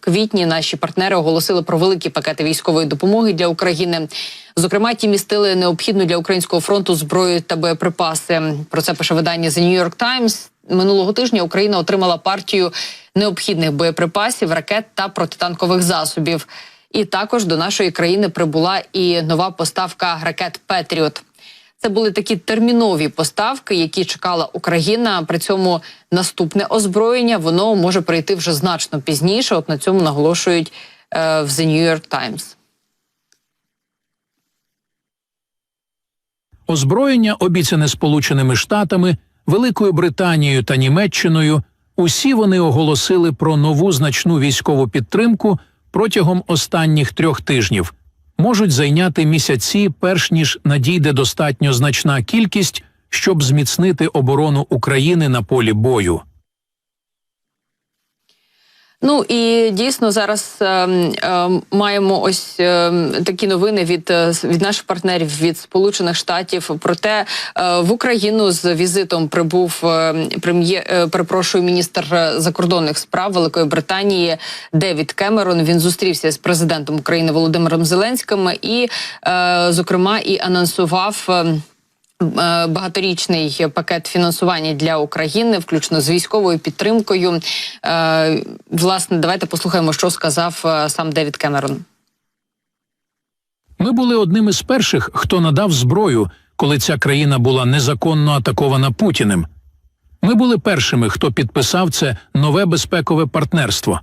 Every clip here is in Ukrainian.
квітні наші партнери оголосили про великі пакети військової допомоги для України. Зокрема, ті містили необхідну для українського фронту зброю та боєприпаси. Про це пише видання The New York Times. Минулого тижня Україна отримала партію необхідних боєприпасів, ракет та протитанкових засобів. І також до нашої країни прибула і нова поставка ракет Петріот. Це були такі термінові поставки, які чекала Україна. При цьому наступне озброєння воно може прийти вже значно пізніше. От на цьому наголошують е, в The New York Times. Озброєння, обіцяне Сполученими Штатами, Великою Британією та Німеччиною, усі вони оголосили про нову значну військову підтримку протягом останніх трьох тижнів. Можуть зайняти місяці, перш ніж надійде достатньо значна кількість, щоб зміцнити оборону України на полі бою. Ну і дійсно зараз е, е, маємо ось е, такі новини від, е, від наших партнерів від Сполучених Штатів. Проте е, в Україну з візитом прибув е, прем'єр, е, перепрошую, міністр закордонних справ Великої Британії Девід Кемерон. Він зустрівся з президентом України Володимиром Зеленським і, е, зокрема, і анонсував. Е, Багаторічний пакет фінансування для України, включно з військовою підтримкою. Е, Власне, давайте послухаємо, що сказав е, сам Девід Кемерон. Ми були одним із перших, хто надав зброю, коли ця країна була незаконно атакована Путіним. Ми були першими, хто підписав це нове безпекове партнерство.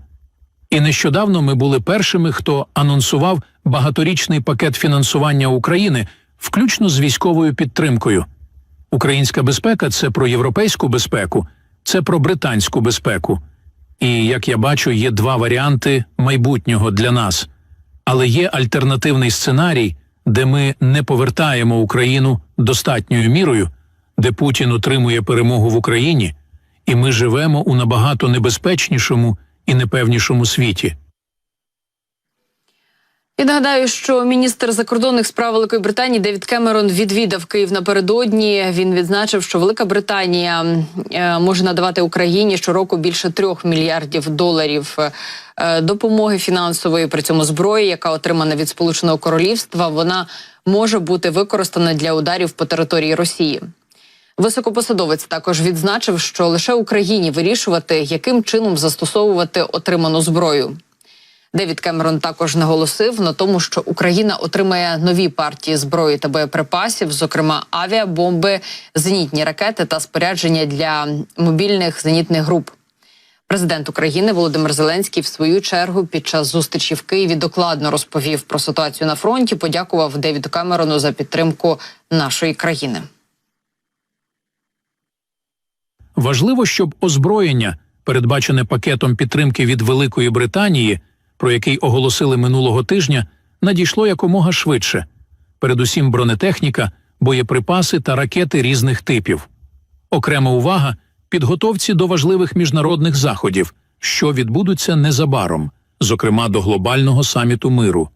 І нещодавно ми були першими, хто анонсував багаторічний пакет фінансування України, включно з військовою підтримкою. Українська безпека це про європейську безпеку, це про британську безпеку. І як я бачу, є два варіанти майбутнього для нас. Але є альтернативний сценарій, де ми не повертаємо Україну достатньою мірою, де Путін отримує перемогу в Україні, і ми живемо у набагато небезпечнішому і непевнішому світі. І нагадаю, що міністр закордонних справ Великої Британії Девід Кемерон відвідав Київ напередодні. Він відзначив, що Велика Британія е, може надавати Україні щороку більше трьох мільярдів доларів е, допомоги фінансової. При цьому зброї, яка отримана від Сполученого Королівства, вона може бути використана для ударів по території Росії. Високопосадовець також відзначив, що лише Україні вирішувати, яким чином застосовувати отриману зброю. Девід Кемерон також наголосив на тому, що Україна отримає нові партії зброї та боєприпасів, зокрема авіабомби, зенітні ракети та спорядження для мобільних зенітних груп. Президент України Володимир Зеленський в свою чергу під час зустрічі в Києві докладно розповів про ситуацію на фронті. Подякував Девіду Кемерону за підтримку нашої країни. Важливо, щоб озброєння, передбачене пакетом підтримки від Великої Британії, про який оголосили минулого тижня, надійшло якомога швидше. Передусім бронетехніка, боєприпаси та ракети різних типів. Окрема увага підготовці до важливих міжнародних заходів, що відбудуться незабаром, зокрема до глобального саміту миру.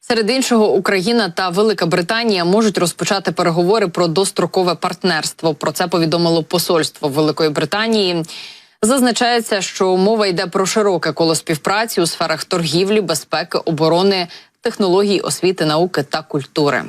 Серед іншого, Україна та Велика Британія можуть розпочати переговори про дострокове партнерство. Про це повідомило посольство Великої Британії. Зазначається, що мова йде про широке коло співпраці у сферах торгівлі, безпеки, оборони, технологій, освіти, науки та культури.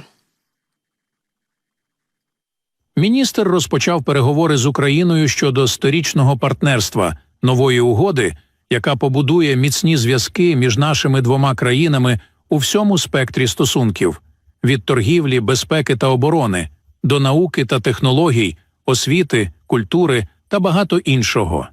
Міністр розпочав переговори з Україною щодо сторічного партнерства нової угоди, яка побудує міцні зв'язки між нашими двома країнами у всьому спектрі стосунків від торгівлі, безпеки та оборони до науки та технологій, освіти, культури та багато іншого.